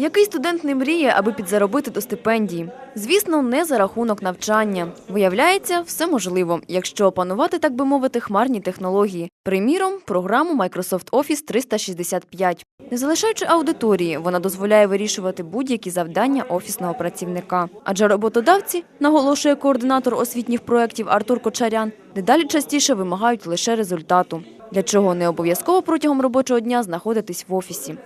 Який студент не мріє, аби підзаробити до стипендії? Звісно, не за рахунок навчання. Виявляється, все можливо, якщо опанувати, так би мовити, хмарні технології. Приміром, програму Microsoft Office 365. Не залишаючи аудиторії, вона дозволяє вирішувати будь-які завдання офісного працівника. Адже роботодавці, наголошує координатор освітніх проєктів Артур Кочарян, дедалі частіше вимагають лише результату, для чого не обов'язково протягом робочого дня знаходитись в офісі.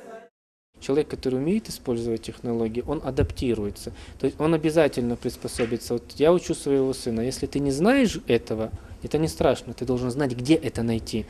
Человек, который умеет использовать технологии, он адаптируется. То есть он обязательно приспособится. Вот я учу своего сына, если ты не знаешь этого, это не страшно, ты должен знать, где это найти.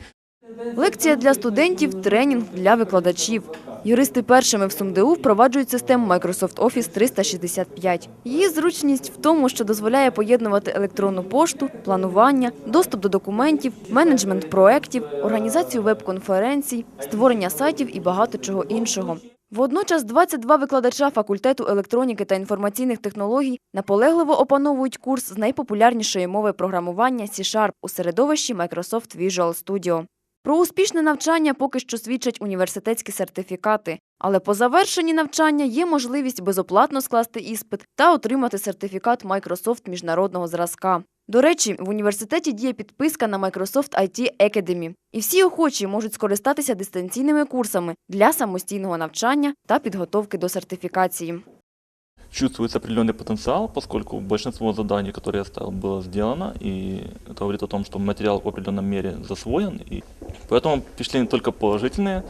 Лекція для студентів, тренінг для викладачів. Юристи першими в СумДУ впроваджують систему Microsoft Office 365. Її зручність в тому, що дозволяє поєднувати електронну пошту, планування, доступ до документів, менеджмент проєктів, організацію веб-конференцій, створення сайтів і багато чого іншого. Водночас 22 викладача факультету електроніки та інформаційних технологій наполегливо опановують курс з найпопулярнішої мови програмування C-Sharp у середовищі Microsoft Visual Studio. Про успішне навчання поки що свідчать університетські сертифікати, але по завершенні навчання є можливість безоплатно скласти іспит та отримати сертифікат Microsoft міжнародного зразка. До речі, в університеті діє підписка на Microsoft IT Academy, і всі охочі можуть скористатися дистанційними курсами для самостійного навчання та підготовки до сертифікації. чувствуется определенный потенциал, поскольку большинство заданий, которые я ставил, было сделано, и это говорит о том, что материал в определенном мере засвоен, и поэтому впечатления только положительные.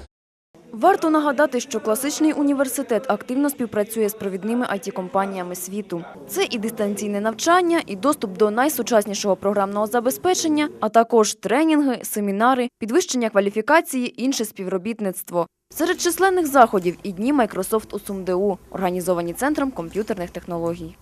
Варто нагадати, що класичний університет активно співпрацює з провідними IT-компаніями світу. Це і дистанційне навчання, і доступ до найсучаснішого програмного забезпечення, а також тренінги, семінари, підвищення кваліфікації, інше співробітництво. Серед численних заходів і дні Microsoft у СумДУ, організовані Центром комп'ютерних технологій.